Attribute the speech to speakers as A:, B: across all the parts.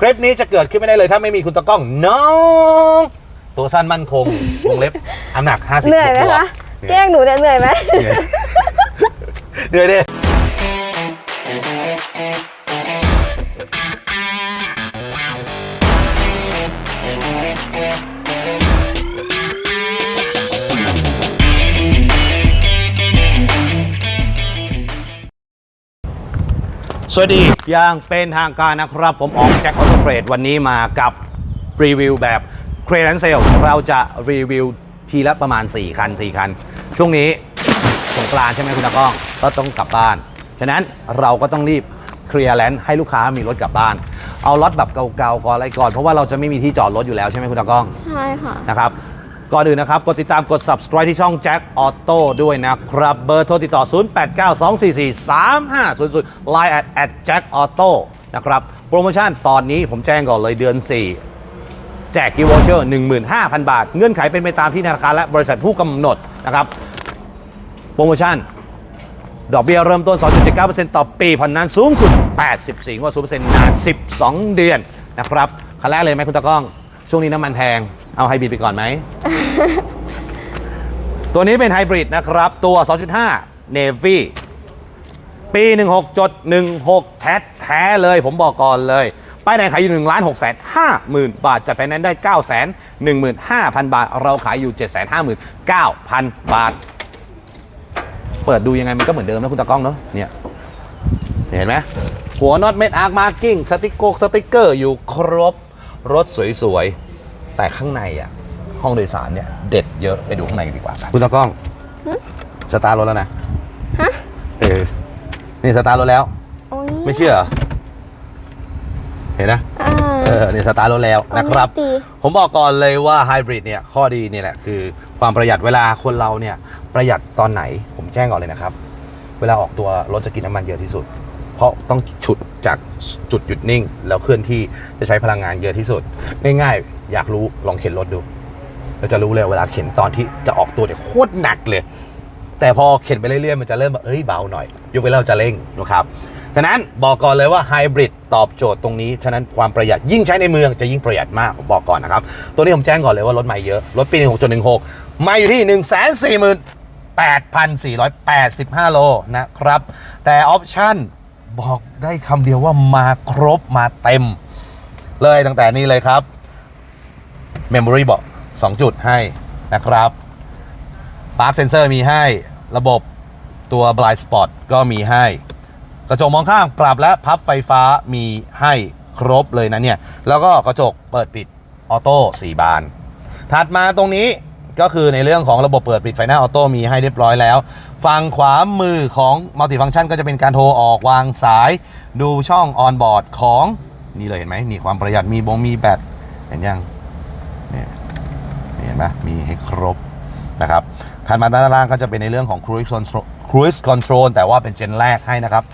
A: คลิปนี้จะเกิดขึ้นไม่ได้เลยถ้าไม่มีคุณตะกล้องน้องตัวสั้นมั่นคงวงเล็บน้ำหนัก50
B: เหนื่อยไหม
A: บวก
B: คะ
A: ๆ
B: แกล้งหนูเนี่ยเหนื่อยไหม
A: เหนื่อยเหนื่อยดิ สวัสดีอย่างเป็นทางการนะครับ ผมออกแจ็คออโตเทรดวันนี้มากับรีวิวแบบเครนเซลเราจะรีวิวทีละประมาณ 4 คัน 4 คัน ช่วงนี้สงกรานต์ใช่ไหมคุณตากล้อง ก็ต้องกลับบ้าน ฉะนั้นเราก็ต้องรีบเคลียร์แลนด์ให้ลูกค้ามีรถกลับบ้าน เอารถแบบเก่าๆก่อนอะไรก่อน เพราะว่าเราจะไม่มีที่จอดรถอยู่แล้วใช่ไหมคุณตากล้อง
B: ใช่ค่ะ
A: นะครับ ก่อนอื่นนะครับ กดติดตามกด subscribe ที่ช่อง Jack Auto ด้วยนะครับ เบอร์โทรติดต่อ 0892443500 Line at at Jack Auto นะครับ โปรโมชั่นตอนนี้ผมแจ้งก่อนเลยเดือน 4 แจกกิฟต์วอเชอร์15,000 บาท เงื่อนไขเป็นไปตามที่ธนาคารและบริษัทผู้กำหนดนะครับ โปรโมชั่นดอกเบี้ยเริ่มต้น 2.79%ต่อปีผ่อนนานสูงสุด 84งวด0%นาน 12 เดือนนะครับคันแรกเลยไหมคุณตากล้อง ช่วงนี้น้ำมันแพง เอาไฮบริดไปก่อนไหม ตัวนี้เป็นไฮบริดนะครับ ตัว 2.5 Navy ปี 16จด16 แท้แท้เลย ผมบอกก่อนเลย ป้ายแดงขายอยู่1ล้าน6แสน5หมื่นบาท จัดไฟแนนซ์ได้9แสน15,000 บาท เราขายอยู่ 7 5 9 0 0 0 บาท เปิดดูยังไงมันก็เหมือนเดิมนะคุณตากล้องเนาะ เนี่ย เห็นไหมหัวน็อตเม็ดอาร์คมาร์กิ้งสติกโกสติกเกอร์อยู่ครบ รถสวยๆ แต่ข้างในอะห้องโดยสารเนี่ยเด็ดเยอะไปดูข้างในกันดีกว่าครับคุณตากล้องสตาร์ทรถแล้วนะ
B: ฮะ
A: เออนี่สตาร์ทรถแล้ว
B: โอ้ย
A: ไม่เชื่อเหรอเห็นนะ
B: อ่า
A: เออนี่สตาร์ทรถแล้วนะครับ
B: ดี
A: ผมบอกก่อนเลยว่าไฮบริดเนี่ยข้อดีเนี่ยแหละคือความประหยัดเวลาคนเราเนี่ยประหยัดตอนไหนผมแจ้งก่อนเลยนะครับ เวลาออกตัวรถจะกินน้ำมันเยอะที่สุด เพราะต้องฉุดจากจุดหยุดนิ่ง แล้วเคลื่อนที่จะใช้พลังงานเยอะที่สุด ง่ายๆ อยากรู้ลองเข็นรถดูเราจะรู้เลยเวลาเข็นตอนที่จะออกตัวเนี่ยโคตรหนักเลย แต่พอเข็นไปเรื่อยๆมันจะเริ่มแบบเอ้ยเบาหน่อย ยกเว้นเราจะเร่งนะครับฉะนั้นบอกก่อนเลยว่าไฮบริดตอบโจทย์ตรงนี้ ฉะนั้นความประหยัดยิ่งใช้ในเมืองจะยิ่งประหยัดมากผมบอกก่อนนะครับ ตัวนี้ผมแจ้งก่อนเลยว่ารถใหม่เยอะ รถปี 16.16 มาอยู่ที่ 1 4 8 4 8 5 โลนะครับ แต่ออปชั่นบอกได้คำเดียวว่ามาครบมาเต็ม เลยตั้งแต่นี้เลยครับ Memory บอก2จุดให้นะครับปาร์คเซนเซอร์มีให้ระบบตัว Blind Spot ก็มีให้ กระจกมองข้างปรับและพับไฟฟ้ามีให้ครบเลยนะเนี่ย แล้วก็กระจกเปิดปิดออโต้4บาน ถัดมาตรงนี้ก็คือในเรื่องของระบบเปิดปิดไฟหน้าออโต้มีให้เรียบร้อยแล้ว ฝั่งขวามือของมัลติฟัง c t ชันก็จะเป็นการโทรออกวางสาย ดูช่องออนบอร์ดของ นี่เลยเห็นไหมนี่ความประหยัดมีบงมีแบตเห็นยัง ห็นไหมมีให้ครบนะครับถัดมาด้านล่างก็จะเป็นในเรื่องของ cruise control cruise control แต่ว่าเป็นเจนแรกให้นะครับ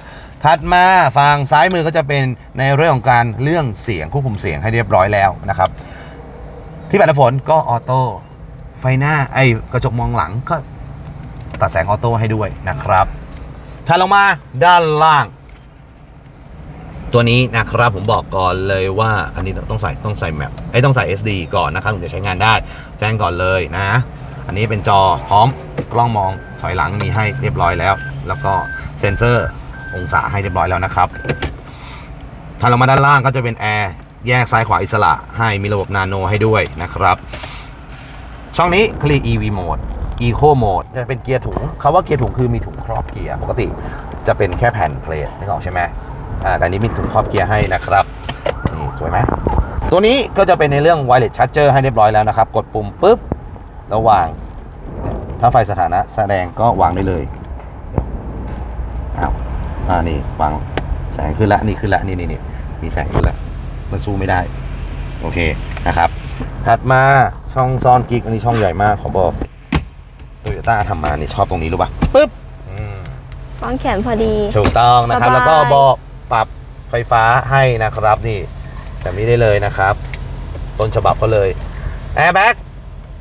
A: ถัดมาฝั่งซ้ายมือก็จะเป็นในเรื่องของการเรื่องเสียงควบคุมเสียงให้เรียบร้อยแล้วนะครับ ที่ปัดน้ำฝนก็ออโต้ไฟหน้าไอ้กระจกมองหลังก็ตัดแสงออโต้ให้ด้วยนะครับถัดลงมาด้านล่าง ตัวนี้นะครับผมบอกก่อนเลยว่าอันนี้ต้องใส่ต้องใส่แมปไอ้ต้องใส่ SD ก่อนนะครับถึงจะใช้งานได้ แจ้งก่อนเลยนะ อันนี้เป็นจอพร้อมกล้องมองถอยหลังมีให้เรียบร้อยแล้ว แล้วก็เซ็นเซอร์องศาให้เรียบร้อยแล้วนะครับถ้าเรามาด้านล่างก็จะเป็นแอร์แยกซ้ายขวาอิสระ ให้มีระบบนาโนให้ด้วยนะครับ ช่องนี้คลี EV Mode Eco Mode จะเป็นเกียร์ถุงคาว่าเกียร์ถุงคือมีถุงครอบเกียร์ปกติจะเป็นแค่แผ่นเพลทนึกออกใช่ไหม อ่าแต่อันนี้มีถุงครอบเกียร์ให้นะครับ นี่สวยไหมตัวนี้ก็จะเป็นในเรื่อง Wireless Charger ให้เรียบร้อยแล้วนะครับ กดปุ่มปุ๊บแล้ววาง ถ้าไฟสถานะแสดงก็วางได้เลยอ้าวอ่านี่วางแสงขึ้นละนี่ขึ้นละนี่นี่นี่มีแสงขึ้นละมันสู้ไม่ได้ โอเคนะครับ ถัดมาช่องซ่อนกิ๊กอันนี้ช่องใหญ่มากขอบอกโตโยต้าทำมานี่ชอบตรงนี้รู้ป่ะปึ๊บอืม
B: วางแขนพอดี
A: ถูกต้องนะครับ
B: สบาย
A: แล้วก็เบอก ปรับไฟฟ้าให้นะครับนี่แบบนี้ได้เลยนะครับ ต้นฉบับก็เลยแอร์แบ็ก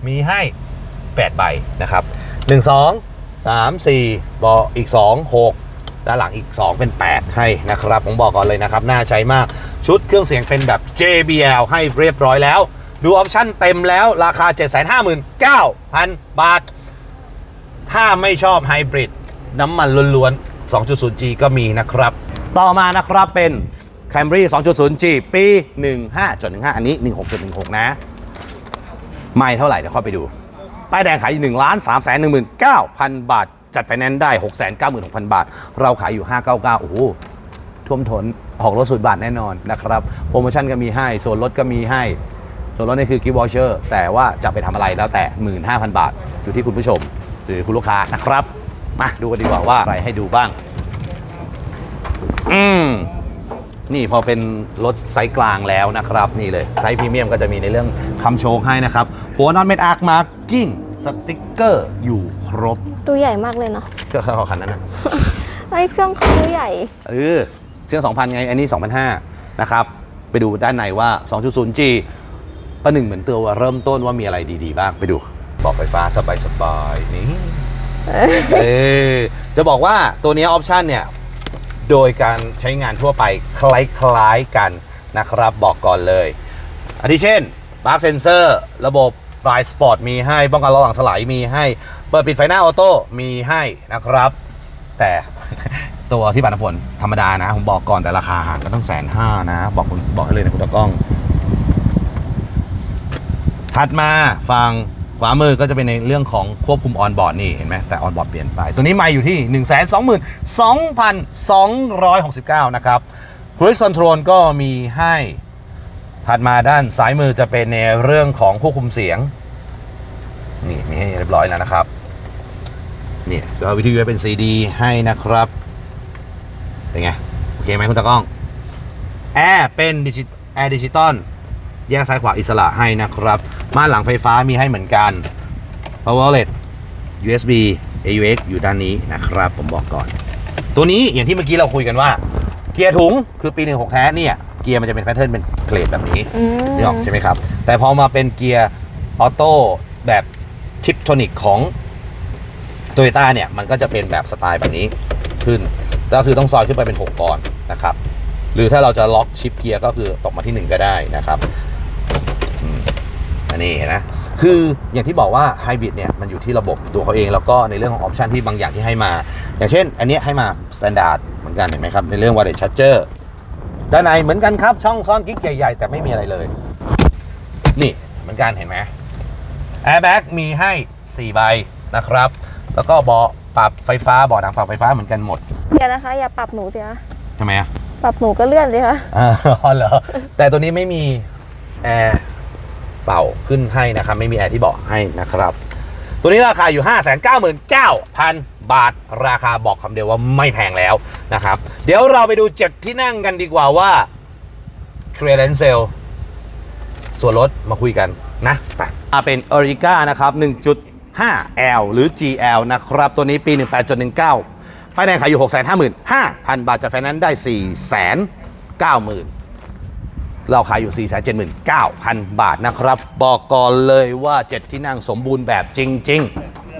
A: มีให้ 8 ใบนะครับ 1 2 3 4บาะอีก 2 6 ด้านหลังอีก 2 เป็น 8 ให้นะครับ ผมบอกก่อนเลยนะครับ น่าใช้มากชุดเครื่องเสียงเป็นแบบ JBL ให้เรียบร้อยแล้ว ดูออปชั่นเต็มแล้วราคา 759,000 บาท ถ้าไม่ชอบไฮบริดน้ำมันล้วนๆ 2.0G ก็มีนะครับ ต่อมานะครับเป็น Camry 2.0G ปี 15.15 อันนี้ 16.16 นะ ไม่เท่าไหร่ เดี๋ยวเข้าไปดู ป้ายแดงขายอยู่1ล้าน3 1 9 0 0 0 บาท จัดไฟแนนซ์ได้ 6 9 6 0 0 0 บาท เราขายอยู่ 599 โอ้โห ท่วมทนออกรถสุดบาทแน่นอนนะครับ โปรโมชั่นก็มีให้ ส่วนลดก็มีให้ ส่วนลดนี่คือกิฟต์วอเชอร์ แต่ว่าจะไปทำอะไรแล้วแต่ 15,000 บาท อยู่ที่คุณผู้ชม หรือคุณลูกค้านะครับ มาดูกันดีกว่าว่าอะไรให้ดูบ้าง อืมนี่พอเป็นรถไซส์กลางแล้วนะครับ นี่เลยไซส์พรีเมียมก็จะมีในเรื่องคำโชว์ให้นะครับ หัวนอนเม็ดอาร์คมาร์กิ้งสติกเกอร์อยู่ครบ
B: ดูใหญ่มากเลยเนาะ
A: ก็เท่าคันนั้นนะ
B: ไอ้เครื่องเขาดูใหญ่
A: เออเครื่อง 2,000 ไง อันนี้ 2,500 นะครับ ไปดูด้านในว่า 2.0G ประหนึ่งเหมือนตัวเริ่มต้นว่ามีอะไรดีๆ บ้างไปดูบอกไฟฟ้าสบายๆนี่เออจะบอกว่าตัวนี้ออปชันเนี่ย โดยการใช้งานทั่วไปคล้ายๆกันนะครับบอกก่อนเลยอาทิเช่น Park Sensor ระบบ Blind Spot มีให้ป้องกันระหว่างถลายมีให้ เปิดปิดไฟหน้าออโต้มีให้นะครับ แต่ตัวที่ปัดน้ำฝนธรรมดานะ ผมบอกก่อนแต่ราคาห่างกันต้องแสนห้านะ บอกคุณบอกให้เลยนะคุณตากล้อง ถัดมาฟัง ขวามือก็จะเป็นในเรื่องของควบคุมออนบอร์ดนี่เห็นไหมแต่ออนบอร์ดเปลี่ยนไป ตัวนี้ม่อยู่ที่ 1 2 2 2 6 9 นะครับ Cruise Control ก็มีให้ถัดมาด้านซ้ายมือจะเป็นในเรื่องของควบคุมเสียง นี่มีให้เรียบร้อยแล้วนะครับนี่ก็วิทยุเป็น CD ให้นะครับ เป็นไง โอเคไหมคุณตากล้อง แอร์เป็นดิจิแอร์ดิจิตอลแยกซ้ายขวาอิสระให้นะครับ ม่านหลังไฟฟ้ามีให้เหมือนกัน power outlet USB AUX อยู่ด้านนี้นะครับ ผมบอกก่อน ตัวนี้อย่างที่เมื่อกี้เราคุยกันว่า เกียร์ถุงคือปี 16 แท้เนี่ย เกียร์มันจะเป็นแพทเทิร์นเป็นเกรดแบบนี้
B: อืม
A: นี่ออกใช่ไหมครับ แต่พอมาเป็นเกียร์ออโต้แบบชิปโทนิกของโตโยต้าเนี่ย มันก็จะเป็นแบบสไตล์แบบนี้ขึ้น ก็คือต้องซอยขึ้นไปเป็น 6 ก่อนนะครับ หรือถ้าเราจะล็อกชิปเกียร์ก็คือตกมาที่ 1 ก็ได้นะครับอืมอั นนี้เห็นนะคืออย่างที่บอกว่าไฮบริดเนี่ยมันอยู่ที่ระบบตัวเขาเอง แล้วก็ในเรื่องของออปชันที่บางอย่างที่ให้มา อย่างเช่น อันเนี้ยให้มาสแตนดาร์ดเหมือนกันเห็นไหมครับ ในเรื่อง wireless charger ด้านในเหมือนกันครับ ช่องซ่อนกิ๊กใหญ่ ๆ แต่ไม่มีอะไรเลย นี่เหมือนกันเห็นไหมแอร์แบ็กมีให้ 4 ใบนะครับ แล้วก็เบาะปรับไฟฟ้าเบาะหนังปรับไฟฟ้าเหมือนกันหมด
B: เดี๋ยวนะคะ อย่าปรับหนูสิคะ
A: ทำไมอะ
B: ปรับหนูก็เลื่อนสิคะ
A: อ่าอ๋อเหรอแต่ตัวนี้ไม่มีแอร์ เป่าขึ้นให้นะครับ ไม่มีแอร์ที่เบาะให้นะครับ ตัวนี้ราคาอยู่ 599,000 บาท ราคาบอกคำเดียวว่าไม่แพงแล้วนะครับ เดี๋ยวเราไปดูเจ็ดที่นั่งกันดีกว่าว่า clearance sale ส่วนลดมาคุยกันนะไปมาเป็น e r i c a นะครับ 1.5L หรือ GL นะครับ ตัวนี้ปี 18.19ป้ายแดงขายอยู่ 655,000 บาทจากไฟแนนซ์ได้ 490,000 เราขายอยู่ 479,000 บาทนะครับ บอกก่อนเลยว่า 7 ที่นั่งสมบูรณ์แบบจริง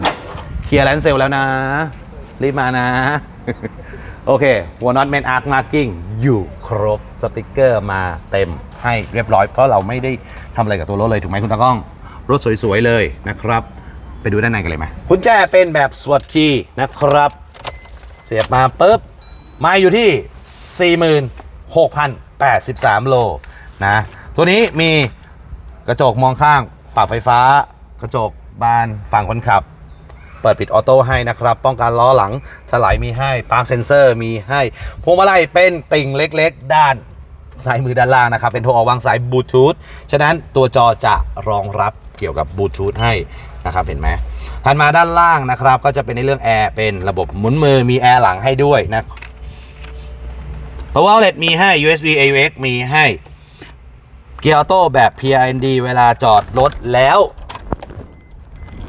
A: ๆ เคลียร์แลนเซลแล้วนะ รีบมานะ โอเคหัวน็อตเมนอาร์คมาร์กิ้งอยู่ครบสติกเกอร์มาเต็มให้เรียบร้อย เพราะเราไม่ได้ทำอะไรกับตัวรถเลยถูกไหมคุณตากล้อง รถสวย ๆ เลยนะครับ ไปดูด้านในกันเลยไหมกุญแจเป็นแบบสวดคีย์นะครับ เสียบมาปุ๊บมาอยู่ที่ 46,083 โล นะตัวนี้มีกระจกมองข้างปรับไฟฟ้า กระจกบานฝั่งคนขับ เปิดปิดออโต้ให้นะครับ ป้องกันล้อหลังถลายมีให้ปาร์คเซนเซอร์มีให้พวงมาลัยเป็นติ่งเล็กๆ ด้านซ้ายมือด้านล่างนะครับ เป็นโทรออกวางสายบลูทูธฉะนั้นตัวจอจะรองรับเกี่ยวกับบลูทูธให้นะครับเห็นไหมถัดมาด้านล่างนะครับ ก็จะเป็นในเรื่องแอร์เป็นระบบหมุนมือมีแอร์หลังให้ด้วยนะ Power Outlet มีให้ USB AUX มีให้ เกียร์ออโต้แบบ PIND เวลาจอดรถแล้ว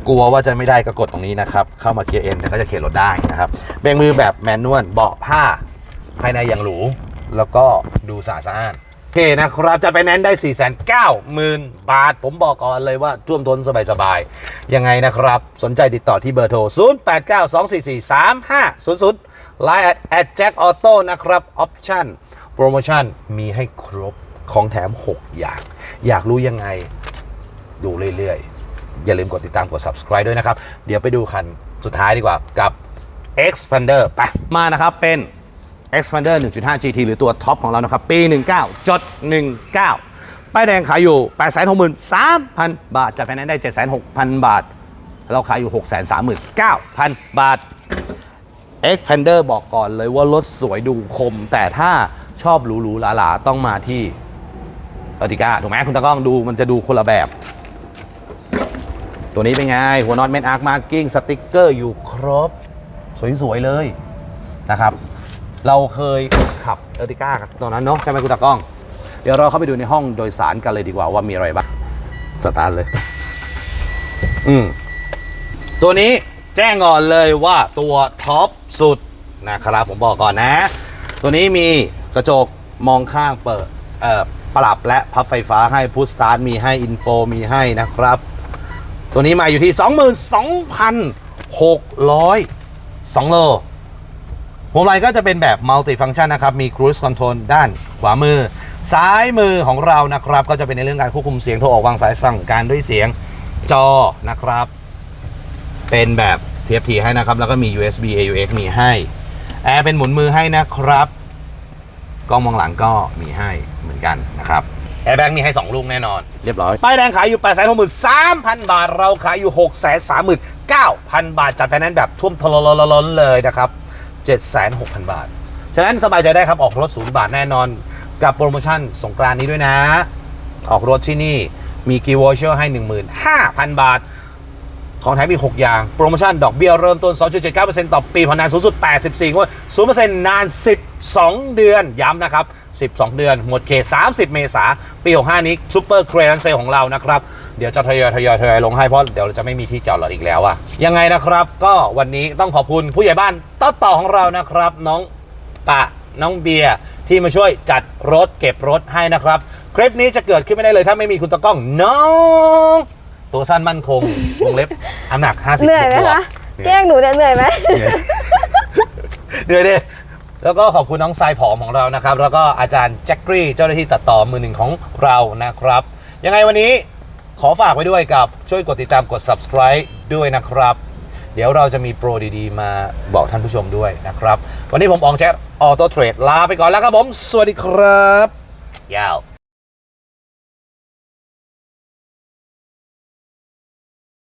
A: กลัวว่าจะไม่ได้ก็กดตรงนี้นะครับ เข้ามาเกียร์เอ็นก็จะเข็นรถได้นะครับเบรกมือแบบแมนนวลเบาะผ้าภายในอย่างหรู แล้วก็ดูสะอาดโอเคนะครับจะไปแนนได้ 4 9 0 0 0 0 บาท ผมบอกก่อนเลยว่าท่วมทนสบายๆ ยังไงนะครับ สนใจติดต่อที่เบอร์โทร 0892443500 Line at at Jack Auto นะครับ ออปชั่น โปรโมชั่นมีให้ครบ ของแถม 6 อย่าง อยากรู้ยังไงดูเรื่อยๆ อย่าลืมกดติดตามกด subscribe ด้วยนะครับ เดี๋ยวไปดูคันสุดท้ายดีกว่ากับ Expander ไปมานะครับเป็น Expander 1.5 GT หรือตัวท็อปของเรานะครับ ปี 19จด19 ป้ายแดงขายอยู่ 863,000 บาทจัดไฟแนนซ์ได้ 760,000 บาท เราขายอยู่ 639,000 บาท Expander บอกก่อนเลยว่ารถสวยดูคม แต่ถ้าชอบหรูๆหลาๆ ต้องมาที่ อติก้าถูกไหมคุณตากล้องดูมันจะดูคนละแบบ ตัวนี้เป็นไง หัวน็อตเมนอาร์คมาร์กิ้งสติกเกอร์อยู่ครบ สวย ๆ เลยนะครับ เราเคยขับเอติก้าตอนนั้นเนาะใช่ไหมคุณตากล้อง เดี๋ยวเราเข้าไปดูในห้องโดยสารกันเลยดีกว่าว่ามีอะไรบ้างสตาร์ทเลย อืมตัวนี้แจ้งก่อนเลยว่าตัวท็อปสุดนะครับผมบอกก่อนนะ ตัวนี้มีกระจกมองข้างเปิดเอ่อ ปรับและพับไฟฟ้าให้พุ s สตาร์ทมีให้อินโฟมีให้นะครับ ตัวนี้มาอยู่ที่ 22,600 2โลพวงมาลัยก็จะเป็นแบบมัลติฟัง c t ชันนะครับ มี Cruise Control ด้านขวามือ ซ้ายมือของเรานะครับ ก็จะเป็นในเรื่องการควบคุมเสียงโทรออกวางสายสั่งการด้วยเสียงจอนะครับ เป็นแบบ TFT ให้นะครับ แล้วก็มี USB AUX มีให้ แอร์เป็นหมุนมือให้นะครับ กล้องมองหลังก็มีให้เหมือนกันนะครับแอร์แบ็กมีให้ 2 ลูกแน่นอน เรียบร้อย ป้ายแดงขายอยู่8 6 3 0 0 0บาท เราขายอยู่6 3 9 0 0 0บาท จัดไฟแนนซ์แบบท่วมทะล้นๆเลยนะครับ76,000บาท ฉะนั้นสบายใจได้ครับ ออกรถศูนย์บาทแน่นอน กับโปรโมชั่นสงกรานต์นี้ด้วยนะ ออกรถที่นี่มีกีวอเชอร์ให้ 15,000 บาท ของแถมอีก 6 อย่าง โปรโมชั่นดอกเบี้ยเริ่มต้น 2.79%ต่อปีผ่อนนานสูงสุด 84 งวด 0%นาน 12 เดือน ย้ำนะครับ 12 เดือน หมดเขต 30 เมษาปี 65 นี้ซูเปอร์เครนเซลของเรานะครับ เดี๋ยวจะทยอยทยอยทยอยลงให้เพราะเดี๋ยวจะไม่มีที่จอดรถอีกแล้วอะยังไงนะครับ ก็วันนี้ต้องขอบคุณผู้ใหญ่บ้านต้นต่อของเรานะครับ น้องปะน้องเบียร์ที่มาช่วยจัดรถเก็บรถให้นะครับ คลิปนี้จะเกิดขึ้นไม่ได้เลยถ้าไม่มีคุณตะกล้องน้อง ตัวสั้นมั่นคง วงเล็บน้ำหนัก 50
B: เหนื่อยไหม
A: บวก
B: คะ
A: ๆ
B: แกล้งหนูเนี่ยเหนื่อยไหม
A: เหนื่อยเหนื่อยดิแล้วก็ขอบคุณน้องทรายผอมของเรานะครับ แล้วก็อาจารย์แจ็คกี้เจ้าหน้าที่ตัดต่อมือหนึ่งของเรานะครับ ยังไงวันนี้ขอฝากไว้ด้วยกับช่วยกดติดตามกด subscribe ด้วยนะครับ เดี๋ยวเราจะมีโปรดีๆ มาบอกท่านผู้ชมด้วยนะครับ วันนี้ผมอองแจ็คออโต้เทรดลาไปก่อนแล้วครับผม สวัสดีครับ ยาว